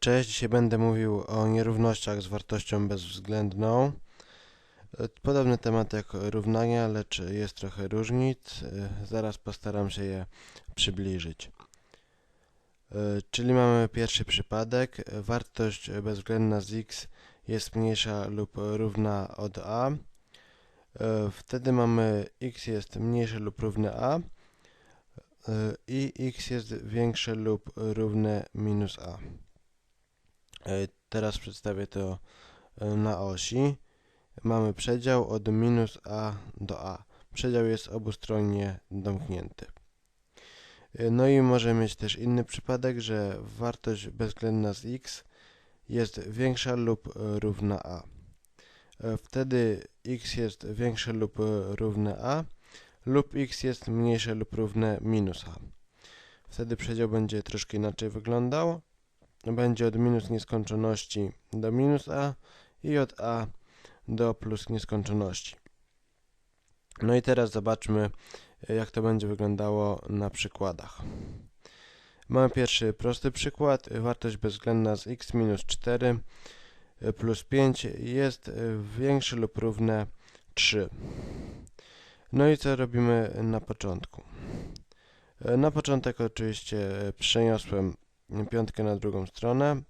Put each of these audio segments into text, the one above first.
Cześć, dzisiaj będę mówił o nierównościach z wartością bezwzględną. Podobny temat jak równania, lecz jest trochę różnic. Zaraz postaram się je przybliżyć. Czyli mamy pierwszy przypadek. Wartość bezwzględna z x jest mniejsza lub równa od a. Wtedy mamy x jest mniejsze lub równe a i x jest większe lub równe minus a. E, teraz przedstawię to e, na osi. Mamy przedział od minus a do a. Przedział jest obustronnie domknięty. E, no i możemy mieć też inny przypadek, że wartość bezwzględna z x jest większa lub równa a. Wtedy x jest większe lub równe a lub x jest mniejsze lub równe minus a. Wtedy przedział będzie troszkę inaczej wyglądał będzie od minus nieskończoności do minus a i od a do plus nieskończoności. No i teraz zobaczmy, jak to będzie wyglądało na przykładach. Mamy pierwszy prosty przykład. Wartość bezwzględna z x minus 4 plus 5 jest większe lub równe 3. No i co robimy na początku? Na początek oczywiście przeniosłem piątkę na drugą stronę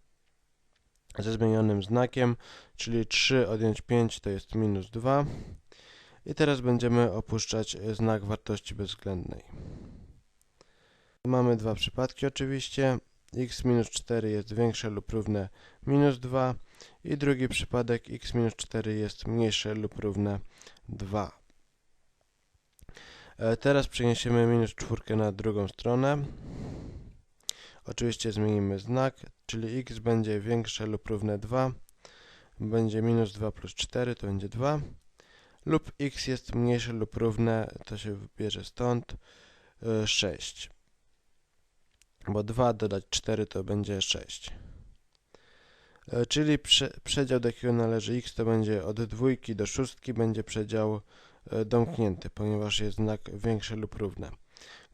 ze zmienionym znakiem, czyli 3 odjąć 5 to jest minus 2. I teraz będziemy opuszczać znak wartości bezwzględnej. Mamy dwa przypadki oczywiście. x minus 4 jest większe lub równe minus 2 i drugi przypadek x minus 4 jest mniejsze lub równe 2. E, teraz przeniesiemy minus 4 na drugą stronę. Oczywiście zmienimy znak, czyli x będzie większe lub równe 2, będzie minus 2 plus 4, to będzie 2, lub x jest mniejsze lub równe, to się wybierze stąd, 6. E, Bo 2 dodać 4 to będzie 6. E, czyli prze, przedział, do jakiego należy x, to będzie od dwójki do szóstki, będzie przedział e, domknięty, ponieważ jest znak większe lub równe.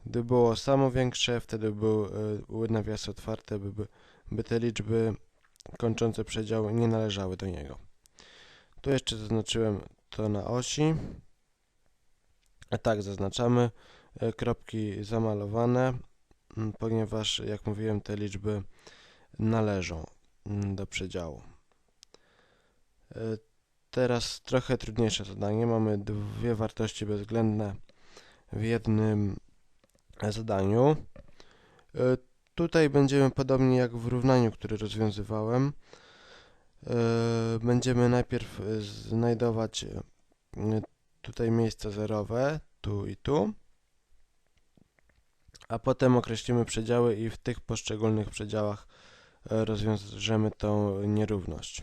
Gdy było samo większe, wtedy były nawiasy otwarte, by, by te liczby kończące przedział nie należały do niego. Tu jeszcze zaznaczyłem to na osi. A tak zaznaczamy e, kropki zamalowane, ponieważ jak mówiłem te liczby należą do przedziału. E, teraz trochę trudniejsze zadanie. Mamy dwie wartości bezwzględne w jednym zadaniu. E, tutaj będziemy podobnie jak w równaniu, które rozwiązywałem. E, będziemy najpierw znajdować e, tutaj miejsca zerowe, tu i tu, a potem określimy przedziały i w tych poszczególnych przedziałach rozwiążemy tą nierówność.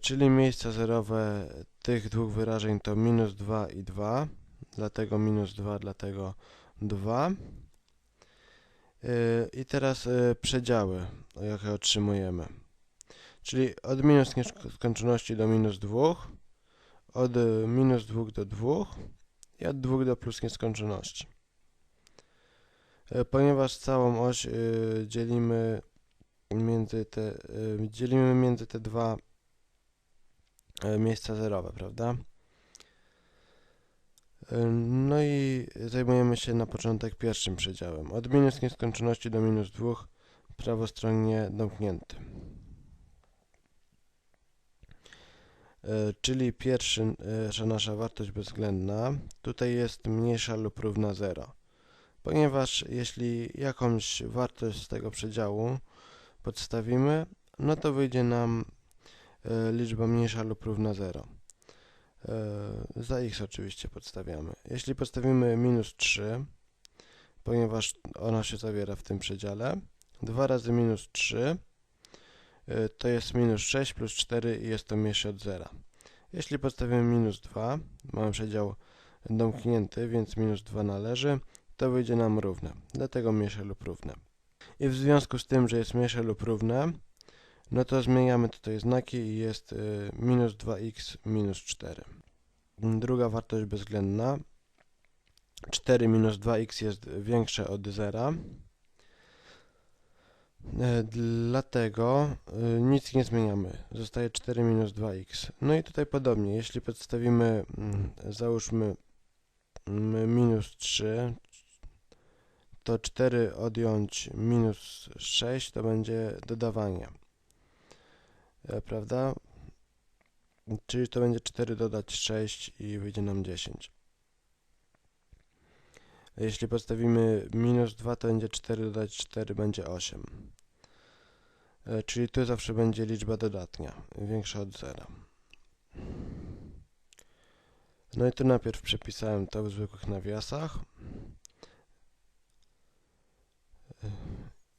Czyli miejsca zerowe tych dwóch wyrażeń to minus 2 i 2 dlatego minus 2, dlatego 2. Y, I teraz y, przedziały, jakie otrzymujemy. Czyli od minus nieskończoności do minus 2, od minus 2 do 2 i od 2 do plus nieskończoności. Y, ponieważ całą oś dzielimy między te, dzielimy między te dwa miejsca zerowe, prawda? No i zajmujemy się na początek pierwszym przedziałem. Od minus nieskończoności do minus 2 prawostronnie domknięty. E, czyli pierwsza nasza wartość bezwzględna tutaj jest mniejsza lub równa 0. Ponieważ jeśli jakąś wartość z tego przedziału podstawimy, no to wyjdzie nam e, liczba mniejsza lub równa 0. E, za x oczywiście podstawiamy. Jeśli podstawimy minus 3, ponieważ ona się zawiera w tym przedziale, 2 razy minus 3 e, to jest minus 6 plus 4 i jest to mniejsze od 0. Jeśli podstawimy minus 2, mamy przedział domknięty, więc minus 2 należy, to wyjdzie nam równe, dlatego mniejsze lub równe. I w związku z tym, że jest mniejsze lub równe, no to zmieniamy tutaj znaki i jest y, minus 2x minus 4. Druga wartość bezwzględna. 4 minus 2x jest większe od 0. E, Dlatego y, nic nie zmieniamy. Zostaje 4 minus 2x. No i tutaj podobnie, jeśli podstawimy, mm, załóżmy mm, minus 3, to 4 odjąć minus 6 to będzie dodawanie. E, Prawda? Czyli to będzie 4 dodać 6 i wyjdzie nam 10. Jeśli podstawimy minus 2, to będzie 4 dodać 4, będzie 8. E, Czyli tu zawsze będzie liczba dodatnia, większa od zera. No i tu najpierw przepisałem to w zwykłych nawiasach. E,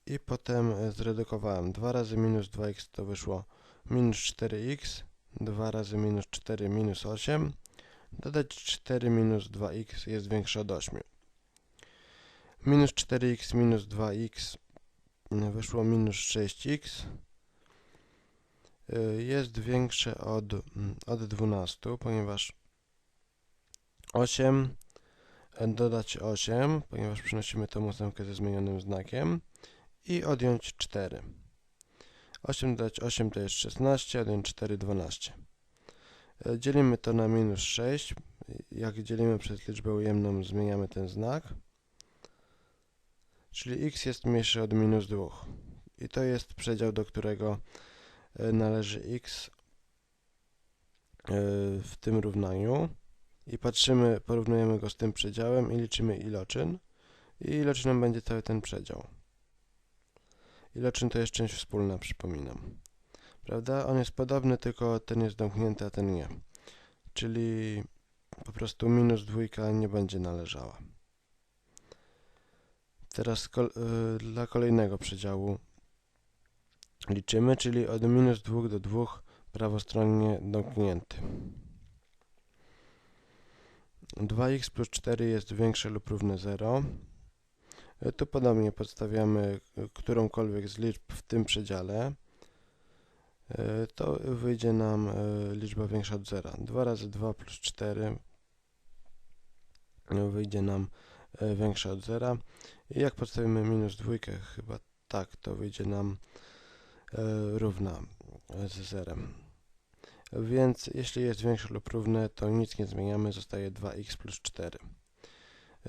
I potem zredukowałem. 2 razy minus 2x to wyszło minus 4x. 2 razy minus 4 minus 8. Dodać 4 minus 2x jest większe od 8. Minus 4x minus 2x wyszło minus 6x y, jest większe od, mm, od 12, ponieważ 8 e, dodać 8, ponieważ przynosimy tą ósemkę ze zmienionym znakiem i odjąć 4. 8 dodać 8 to jest 16, odjąć 4 12. E, Dzielimy to na minus 6. Jak dzielimy przez liczbę ujemną, zmieniamy ten znak. Czyli x jest mniejszy od minus 2. I to jest przedział, do którego e, należy x e, w tym równaniu. I patrzymy, porównujemy go z tym przedziałem i liczymy iloczyn. I iloczynem będzie cały ten przedział. Iloczyn to jest część wspólna, przypominam. Prawda? On jest podobny, tylko ten jest domknięty, a ten nie. Czyli po prostu minus dwójka nie będzie należała. Teraz kol y, dla kolejnego przedziału liczymy, czyli od minus 2 do 2 prawostronnie domknięty. 2x plus 4 jest większe lub równe 0. Tu podobnie podstawiamy y, którąkolwiek z liczb w tym przedziale. Y, To wyjdzie nam y, liczba większa od 0. 2 razy 2 plus 4 y, wyjdzie nam większa od 0. I jak podstawimy minus dwójkę, chyba tak, to wyjdzie nam e, równa z zerem. Więc jeśli jest większe lub równe, to nic nie zmieniamy, zostaje 2x plus 4.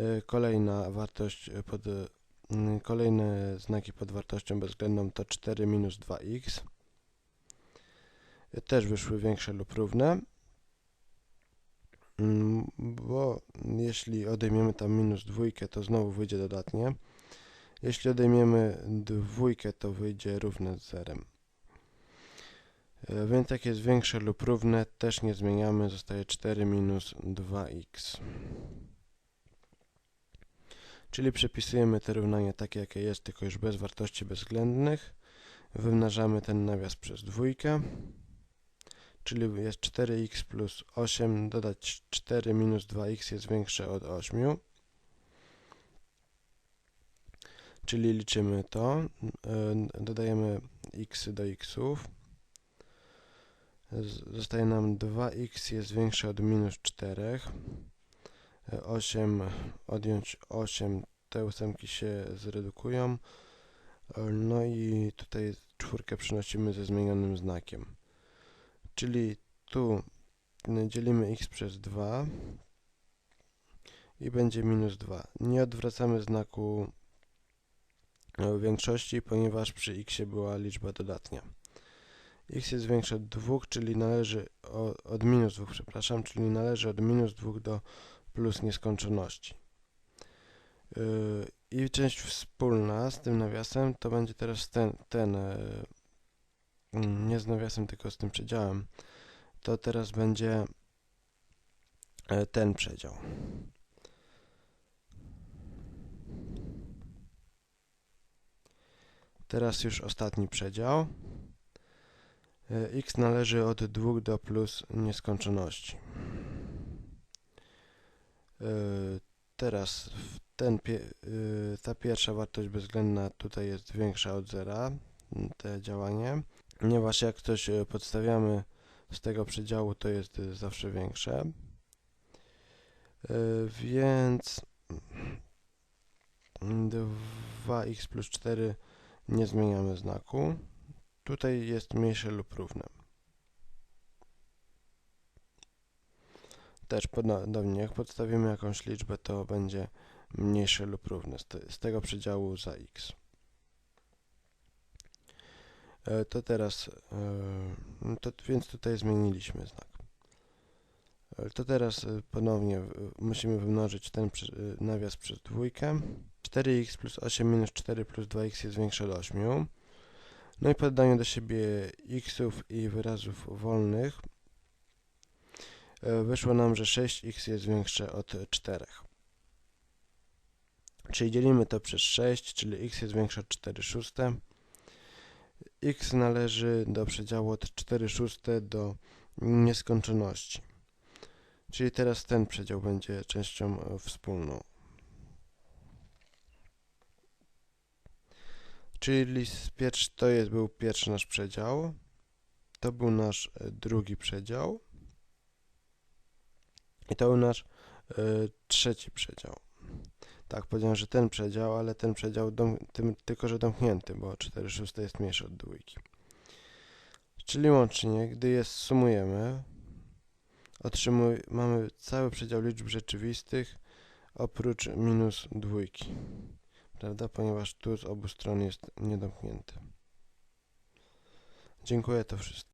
E, kolejna wartość pod, m, kolejne znaki pod wartością bezwzględną to 4 minus 2x. E, też wyszły większe lub równe. Mm, bo jeśli odejmiemy tam minus dwójkę, to znowu wyjdzie dodatnie. Jeśli odejmiemy dwójkę, to wyjdzie równe z zerem. E, Więc jak jest większe lub równe, też nie zmieniamy, zostaje 4 minus 2x. Czyli przepisujemy te równanie takie, jakie jest, tylko już bez wartości bezwzględnych. Wymnażamy ten nawias przez dwójkę czyli jest 4x plus 8, dodać 4 minus 2x jest większe od 8. Czyli liczymy to, e, dodajemy x do xów. Zostaje nam 2x jest większe od minus 4. 8 e, odjąć 8, te ósemki się zredukują. No i tutaj czwórkę przynosimy ze zmienionym znakiem czyli tu dzielimy x przez 2 i będzie minus 2. Nie odwracamy znaku większości, ponieważ przy x była liczba dodatnia. x jest większe od 2, czyli należy od, od minus 2, przepraszam, czyli należy od minus 2 do plus nieskończoności. Yy, I część wspólna z tym nawiasem to będzie teraz ten, ten Mm, nie z nawiasem, tylko z tym przedziałem, to teraz będzie e, ten przedział. Teraz już ostatni przedział. X należy od 2 do plus nieskończoności. E, teraz ten, ta pierwsza wartość bezwzględna tutaj jest większa od zera, te działanie ponieważ jak coś e, podstawiamy z tego przedziału, to jest e, zawsze większe. E, więc 2x plus 4 nie zmieniamy znaku. Tutaj jest mniejsze lub równe. Też podobnie, jak podstawimy jakąś liczbę, to będzie mniejsze lub równe z, te, z tego przedziału za x. E, to teraz, e, to, więc tutaj zmieniliśmy znak. E, to teraz ponownie musimy wymnożyć ten nawias przez dwójkę. 4x plus 8 minus 4 plus 2x jest większe od 8. No i po dodaniu do siebie xów i wyrazów wolnych wyszło nam, że 6x jest większe od 4. Czyli dzielimy to przez 6, czyli x jest większe od 4 szóste. x należy do przedziału od 4 szóste do nieskończoności. Czyli teraz ten przedział będzie częścią e, wspólną. Czyli to jest, był pierwszy nasz przedział. To był nasz e, drugi przedział. I to był nasz e, trzeci przedział. Tak, powiedziałem, że ten przedział, ale ten przedział dom, tym, tylko, że domknięty, bo 4 szóste jest mniejsze od dwójki. Czyli łącznie, gdy je sumujemy, mamy cały przedział liczb rzeczywistych oprócz minus dwójki. Prawda? Ponieważ tu z obu stron jest niedomknięty. Dziękuję, to wszystko.